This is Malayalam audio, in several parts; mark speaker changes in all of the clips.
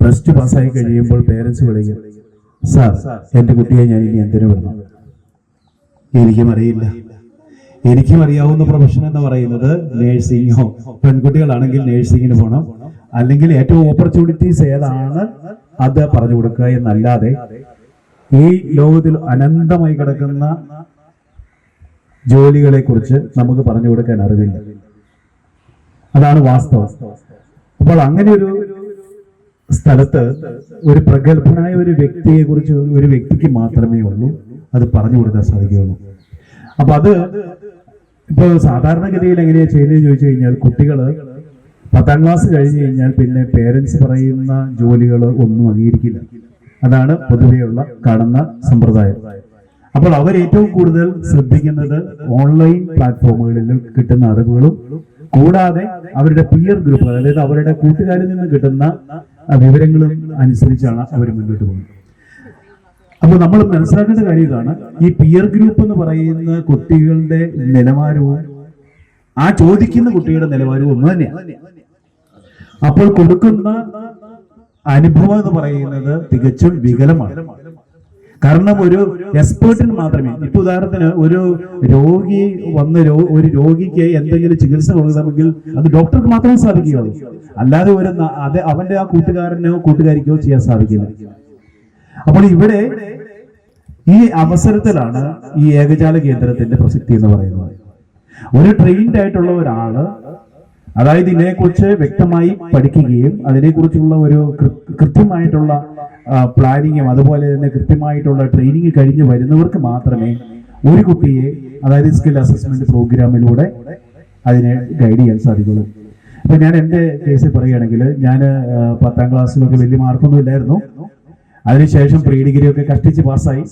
Speaker 1: പ്ലസ് ടു പാസ്സായി കഴിയുമ്പോൾ പേരൻസ് വിളിക്കും. സാർ എന്റെ കുട്ടിയെ ഞാൻ ഇനി എന്തിനു വിടണം? എനിക്കും അറിയില്ല. എനിക്കും അറിയാവുന്ന പ്രൊഫഷൻ എന്ന് പറയുന്നത് നേഴ്സിംഗോ പെൺകുട്ടികളാണെങ്കിൽ നേഴ്സിംഗിന് പോകണം അല്ലെങ്കിൽ ഏറ്റവും ഓപ്പർച്യൂണിറ്റീസ് ഏതാണ്? അത് പറഞ്ഞു കൊടുക്കുക എന്നല്ലാതെ ഈ ലോകത്തിൽ അനന്തമായി കിടക്കുന്ന ജോലികളെ കുറിച്ച് നമുക്ക് പറഞ്ഞു കൊടുക്കാൻ അറിവില്ല. അതാണ് വാസ്തവം. അപ്പോൾ അങ്ങനെ ഒരു സ്ഥലത്ത് ഒരു പ്രഗത്ഭനായ ഒരു വ്യക്തിയെ കുറിച്ച് ഒരു വ്യക്തിക്ക് മാത്രമേ ഉള്ളൂ. അത് പറഞ്ഞു കൊടുക്കാൻ സാധിക്കുകയുള്ളൂ. അപ്പൊ അത് ഇപ്പൊ സാധാരണഗതിയിൽ എങ്ങനെയാ ചെയ്യുന്നത് ചോദിച്ചു കഴിഞ്ഞാൽ കുട്ടികൾ പത്താം ക്ലാസ് കഴിഞ്ഞു കഴിഞ്ഞാൽ പിന്നെ പേരൻസ് പറയുന്ന ജോലികൾ ഒന്നും അംഗീകരിക്കില്ല. അതാണ് പൊതുവെയുള്ള കാണുന്ന സമ്പ്രദായം. അപ്പോൾ അവർ ഏറ്റവും കൂടുതൽ ശ്രദ്ധിക്കുന്നത് ഓൺലൈൻ പ്ലാറ്റ്ഫോമുകളിൽ കിട്ടുന്ന അറിവുകളും കൂടാതെ അവരുടെ പിയർ ഗ്രൂപ്പ് അതായത് അവരുടെ കൂട്ടുകാരിൽ നിന്ന് കിട്ടുന്ന വിവരങ്ങളും അനുസരിച്ചാണ് അവർ മുന്നോട്ട് പോകുന്നത്. അപ്പോൾ നമ്മൾ മനസ്സിലാക്കേണ്ട കാര്യം ഇതാണ് ഈ പിയർ ഗ്രൂപ്പ് എന്ന് പറയുന്ന കുട്ടികളുടെ നിലവാരവും ആ ചോദിക്കുന്ന കുട്ടിയുടെ നിലവാരവും ഒന്ന് തന്നെയാണ് അപ്പോൾ കൊടുക്കുന്ന അനുഭവം എന്ന് പറയുന്നത് തികച്ചും വികലമാണ്. കാരണം ഒരു എക്സ്പേർട്ടിന് മാത്രമേ. ഇപ്പൊ ഉദാഹരണത്തിന് ഒരു രോഗി വന്ന് ഒരു രോഗിക്ക് എന്തെങ്കിലും ചികിത്സ കൊടുക്കണമെങ്കിൽ അത് ഡോക്ടർക്ക് മാത്രമേ സാധിക്കുകയുള്ളൂ. അല്ലാതെ ഒരു അത് അവന്റെ ആ കൂട്ടുകാരനോ കൂട്ടുകാരിക്കോ ചെയ്യാൻ സാധിക്കില്ല. അപ്പോൾ ഇവിടെ ഈ അവസരത്തിലാണ് ഈ ഏകജാല കേന്ദ്രത്തിന്റെ പ്രസക്തി എന്ന് പറയുന്നത്. ഒരു ട്രെയിൻഡ് ആയിട്ടുള്ള ഒരാൾ അതായത് ഇതിനെക്കുറിച്ച് വ്യക്തമായി പഠിക്കുകയും അതിനെക്കുറിച്ചുള്ള ഒരു കൃത്യമായിട്ടുള്ള പ്ലാനിങ്ങും അതുപോലെ തന്നെ കൃത്യമായിട്ടുള്ള ട്രെയിനിങ് കഴിഞ്ഞ് വരുന്നവർക്ക് മാത്രമേ ഒരു കുട്ടിയെ അതായത് സ്കിൽ അസസ്മെന്റ് പ്രോഗ്രാമിലൂടെ അതിനെ ഗൈഡ് ചെയ്യാൻ സാധിക്കുള്ളൂ. അപ്പൊ ഞാൻ എന്റെ കേസിൽ പറയുകയാണെങ്കിൽ ഞാൻ പത്താം ക്ലാസ്സിലൊക്കെ വലിയ മാർക്കൊന്നും ഇല്ലായിരുന്നു. അതിനുശേഷം പ്രീ ഡിഗ്രി ഒക്കെ കഷ്ടിച്ച് പാസ്സായി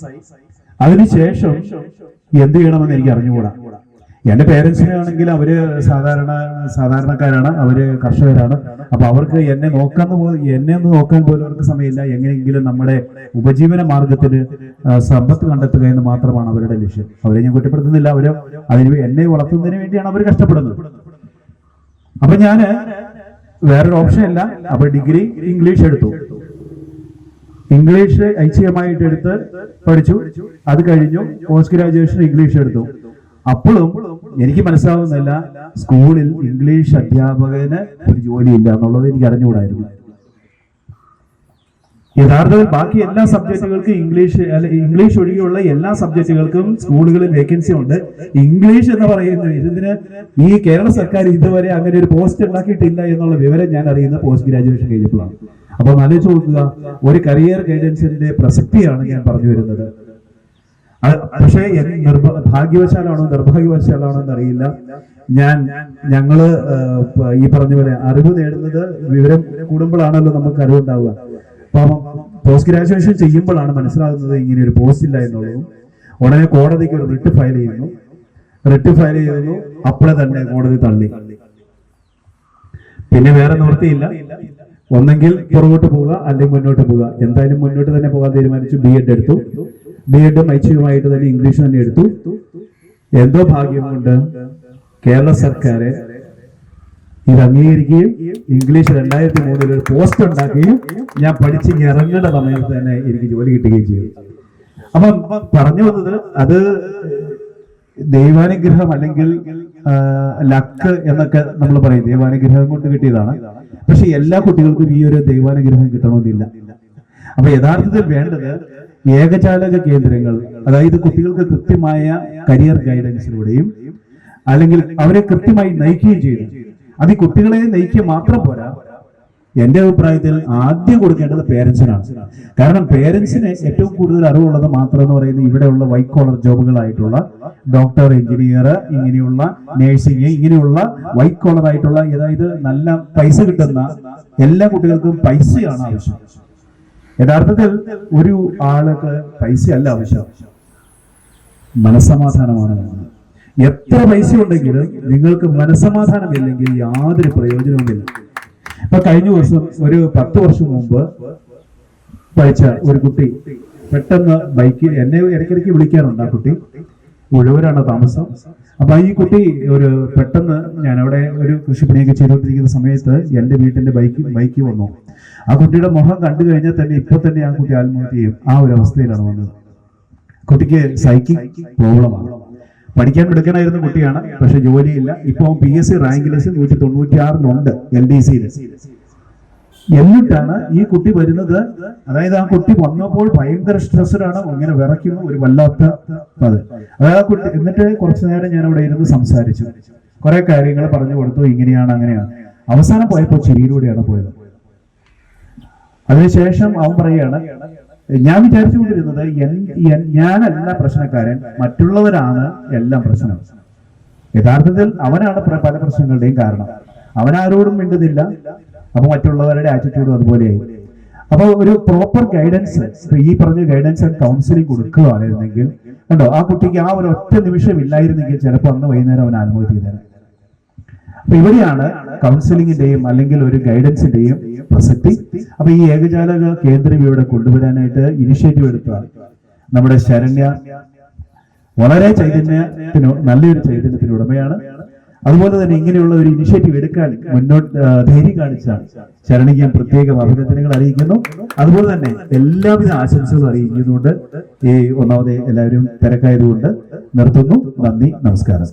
Speaker 1: അതിനുശേഷം എന്ത് ചെയ്യണമെന്ന് എനിക്ക് അറിഞ്ഞുകൂടാ. എന്റെ പേരൻസിനാണെങ്കിൽ അവർ സാധാരണ സാധാരണക്കാരാണ്. അവർ കർഷകരാണ്. അപ്പൊ അവർക്ക് എന്നെ നോക്കാൻ എന്നെ ഒന്ന് നോക്കാൻ പോലും അവർക്ക് സമയമില്ല. എങ്ങനെയെങ്കിലും നമ്മുടെ ഉപജീവന മാർഗത്തിന് സമ്പത്ത് കണ്ടെത്തുക എന്ന് മാത്രമാണ് അവരുടെ ലക്ഷ്യം. അവരെ ഞാൻ കുറ്റപ്പെടുത്തുന്നില്ല. അവർ അതിന് എന്നെ വളർത്തുന്നതിന് വേണ്ടിയാണ് അവർ കഷ്ടപ്പെടുന്നത്. അപ്പൊ ഞാൻ വേറൊരു ഓപ്ഷൻ അല്ല അപ്പൊ ഡിഗ്രി ഇംഗ്ലീഷ് എടുത്തു. ഇംഗ്ലീഷ് ഐച്ഛികമായിട്ട് എടുത്ത് പഠിച്ചു. അത് കഴിഞ്ഞു പോസ്റ്റ് ഗ്രാജുവേഷൻ ഇംഗ്ലീഷ് എടുത്തു. അപ്പോഴും എനിക്ക് മനസ്സിലാവുന്നില്ല സ്കൂളിൽ ഇംഗ്ലീഷ് അധ്യാപകന് ഒരു ജോലിയില്ല എന്നുള്ളത് എനിക്ക് അറിഞ്ഞുകൂടായിരുന്നു. യഥാർത്ഥത്തിൽ ബാക്കി എല്ലാ സബ്ജക്റ്റുകൾക്കും ഇംഗ്ലീഷ് ഇംഗ്ലീഷ് ഒഴികെയുള്ള എല്ലാ സബ്ജക്റ്റുകൾക്കും സ്കൂളുകളിൽ വേക്കൻസി ഉണ്ട്. ഇംഗ്ലീഷ് എന്ന് പറയുന്നത് ഇതിന് ഈ കേരള സർക്കാർ ഇതുവരെ അങ്ങനെ ഒരു പോസ്റ്റ് ഉണ്ടാക്കിയിട്ടില്ല എന്നുള്ള വിവരം ഞാൻ അറിയുന്നത് പോസ്റ്റ് ഗ്രാജുവേഷൻ കഴിഞ്ഞപ്പോഴാണ്. അപ്പൊ ആലോചിച്ച് നോക്കുക ഒരു കരിയർ ഗൈഡൻസിന്റെ പ്രസക്തിയാണ് ഞാൻ പറഞ്ഞു വരുന്നത്. പക്ഷേ നിർഭ ഭാഗ്യവശാലാണോ നിർഭാഗ്യവശാലാണോ എന്നറിയില്ല. ഞാൻ ഞങ്ങൾ ഈ പറഞ്ഞ പോലെ അറിവ് നേടുന്നത് വിവരം കൂടുമ്പോഴാണല്ലോ നമുക്ക് അറിവുണ്ടാവുക. അപ്പം പോസ്റ്റ് ഗ്രാജുവേഷൻ ചെയ്യുമ്പോഴാണ് മനസ്സിലാകുന്നത് ഇങ്ങനെ ഒരു പോസ്റ്റ് ഇല്ല എന്നുള്ളതും. ഉടനെ കോടതിക്ക് ഒരു റിട്ട് ഫയൽ ചെയ്യുന്നു. റിട്ട് ഫയൽ ചെയ്യുന്നു. അപ്പോഴെ തന്നെ കോടതി തള്ളി. പിന്നെ വേറെ നിവൃത്തിയില്ല. ഒന്നെങ്കിൽ പുറകോട്ട് പോവുക അല്ലെങ്കിൽ മുന്നോട്ട് പോവുക. എന്തായാലും മുന്നോട്ട് തന്നെ പോകാൻ തീരുമാനിച്ചു. ബി എഡ് എടുത്തു. ബി ഐച്ഛികമായിട്ട് തന്നെ ഇംഗ്ലീഷ് തന്നെ എടുത്തു. എന്തോ ഭാഗ്യം കൊണ്ട് കേരള സർക്കാർ ഇത് അംഗീകരിക്കുകയും ഇംഗ്ലീഷ് രണ്ടായിരത്തി മൂന്നിൽ ഒരു പോസ്റ്റ് ഉണ്ടാക്കുകയും ഞാൻ പഠിച്ച് ഇറങ്ങേണ്ട സമയത്ത് തന്നെ എനിക്ക് ജോലി കിട്ടുകയും ചെയ്തു. അപ്പം പറഞ്ഞു വന്നത് അത് ദൈവാനുഗ്രഹം അല്ലെങ്കിൽ ലക്ക് എന്നൊക്കെ നമ്മൾ പറയും. ദൈവാനുഗ്രഹം കൊണ്ട് കിട്ടിയതാണ്. പക്ഷെ എല്ലാ കുട്ടികൾക്കും ഈ ഒരു ദൈവാനുഗ്രഹം കിട്ടണമെന്നില്ല. അപ്പൊ യഥാർത്ഥത്തിൽ വേണ്ടത് ഏകജാലക കേന്ദ്രങ്ങൾ അതായത് കുട്ടികൾക്ക് കൃത്യമായ കരിയർ ഗൈഡൻസിലൂടെയും അല്ലെങ്കിൽ അവരെ കൃത്യമായി നയിക്കുകയും ചെയ്തു. അത് ഈ കുട്ടികളെ നയിക്കുക മാത്രം പോരാ എന്റെ അഭിപ്രായത്തിൽ ആദ്യം കൊടുക്കേണ്ടത് പേരൻസിനാണ് കാരണം പേരൻസിന് ഏറ്റവും കൂടുതൽ അറിവുള്ളത് മാത്രം എന്ന് പറയുന്നത് ഇവിടെയുള്ള വൈറ്റ് കോളർ ജോബുകളായിട്ടുള്ള ഡോക്ടർ എഞ്ചിനീയർ ഇങ്ങനെയുള്ള നേഴ്സിംഗ് ഇങ്ങനെയുള്ള വൈറ്റ് കോളർ ആയിട്ടുള്ള അതായത് നല്ല പൈസ കിട്ടുന്ന എല്ലാ കുട്ടികൾക്കും പൈസയാണ് ആവശ്യം. യഥാർത്ഥത്തിൽ ഒരു ആൾക്ക് പൈസയല്ല ആവശ്യം. മനസ്സമാധാനമാണ് എത്ര പൈസ ഉണ്ടെങ്കിലും നിങ്ങൾക്ക് മനസ്സമാധാനം ഇല്ലെങ്കിൽ യാതൊരു പ്രയോജനവുമില്ല. ഇപ്പൊ കഴിഞ്ഞ വർഷം ഒരു പത്ത് വർഷം മുമ്പ് പഠിച്ച ഒരു കുട്ടി പെട്ടെന്ന് ബൈക്കിൽ എന്നെ ഇടയ്ക്കിടയ്ക്ക് വിളിക്കാറുണ്ട് ആ കുട്ടി. ഉഴവരാണ് താമസം. അപ്പൊ ഈ കുട്ടി ഒരു പെട്ടെന്ന് ഞാൻ അവിടെ ഒരു കൃഷിപ്പണിയൊക്കെ ചെയ്തുകൊണ്ടിരിക്കുന്ന സമയത്ത് എന്റെ വീട്ടിന്റെ ബൈക്ക് ബൈക്ക് വന്നു. ആ കുട്ടിയുടെ മുഖം കണ്ടു കഴിഞ്ഞാൽ തന്നെ ഇപ്പൊ തന്നെ ആ കുട്ടി ആത്മഹത്യ ചെയ്യും. ആ ഒരു അവസ്ഥയിലാണ് വന്നത്. കുട്ടിക്ക് സൈക്കിങ് പ്രോബ്ലമാണ് പഠിക്കാൻ എടുക്കണായിരുന്ന കുട്ടിയാണ് പക്ഷെ ജോലിയില്ല. ഇപ്പൊ P S C rank list നൂറ്റി തൊണ്ണൂറ്റി ആറിലുണ്ട് എൽ ഡി സിയിൽ എന്നിട്ടാണ് ഈ കുട്ടി വരുന്നത്. അതായത് ആ കുട്ടി വന്നപ്പോൾ ഭയങ്കര സ്ട്രെസ്ഡാണ് ഇങ്ങനെ വിറയ്ക്കുന്നു ഒരു വല്ലാത്ത അത്. അതായത് ആ കുട്ടി എന്നിട്ട് കുറച്ചു നേരം ഞാൻ അവിടെ ഇരുന്ന് സംസാരിച്ചു. കുറെ കാര്യങ്ങൾ പറഞ്ഞു കൊടുത്തു ഇങ്ങനെയാണ് അങ്ങനെയാണ്. അവസാനം പോയപ്പോൾ ചിരിയിലൂടെയാണ് പോയത്. അതിനുശേഷം അവൻ പറയുകയാണ് ഞാൻ വിചാരിച്ചുകൊണ്ടിരുന്നത് ഞാനല്ല പ്രശ്നക്കാരൻ മറ്റുള്ളവരാണ് എല്ലാം പ്രശ്നം. യഥാർത്ഥത്തിൽ അവനാണ് പല പ്രശ്നങ്ങളുടെയും കാരണം. അവൻ ആരോടും മിണ്ടുന്നില്ല അപ്പൊ മറ്റുള്ളവരുടെ ആറ്റിറ്റ്യൂഡും അതുപോലെയായി. അപ്പോൾ ഒരു പ്രോപ്പർ ഗൈഡൻസ് ഈ പറഞ്ഞ ഗൈഡൻസ് ആൻഡ് കൗൺസിലിംഗ് കൊടുക്കുകയാണെങ്കിൽ കണ്ടോ ആ കുട്ടിക്ക് ആ ഒരു ഒറ്റ നിമിഷം ഇല്ലായിരുന്നെങ്കിൽ ചിലപ്പോൾ അന്ന് വൈകുന്നേരം അവൻ ആത്മഹത്യ ചെയ്തേനെ. അപ്പൊ ഇവിടെയാണ് കൗൺസിലിംഗിന്റെയും അല്ലെങ്കിൽ ഒരു ഗൈഡൻസിന്റെയും പ്രസക്തി. അപ്പൊ ഈ ഏകജാലക കേന്ദ്രം ഇവിടെ കൊണ്ടുവരാനായിട്ട് ഇനിഷ്യേറ്റീവ് എടുത്ത നമ്മുടെ ശരണ്യ. വളരെ ചൈതന്യത്തിന് നല്ലൊരു ചൈതന്യത്തിന് ഉടമയാണ്. അതുപോലെ തന്നെ ഇങ്ങനെയുള്ള ഒരു ഇനിഷ്യേറ്റീവ് എടുക്കാൻ മുന്നോട്ട് ധൈര്യം കാണിച്ച ശരണിക്ക് പ്രത്യേകം അഭിനന്ദനങ്ങൾ അറിയിക്കുന്നു. അതുപോലെ തന്നെ എല്ലാവിധ ആശംസകളും അറിയിക്കുന്നുണ്ട് ഈ ഒന്നാമത് എല്ലാവരും തിരക്കായതുകൊണ്ട് നിർത്തുന്നു. നന്ദി നമസ്കാരം.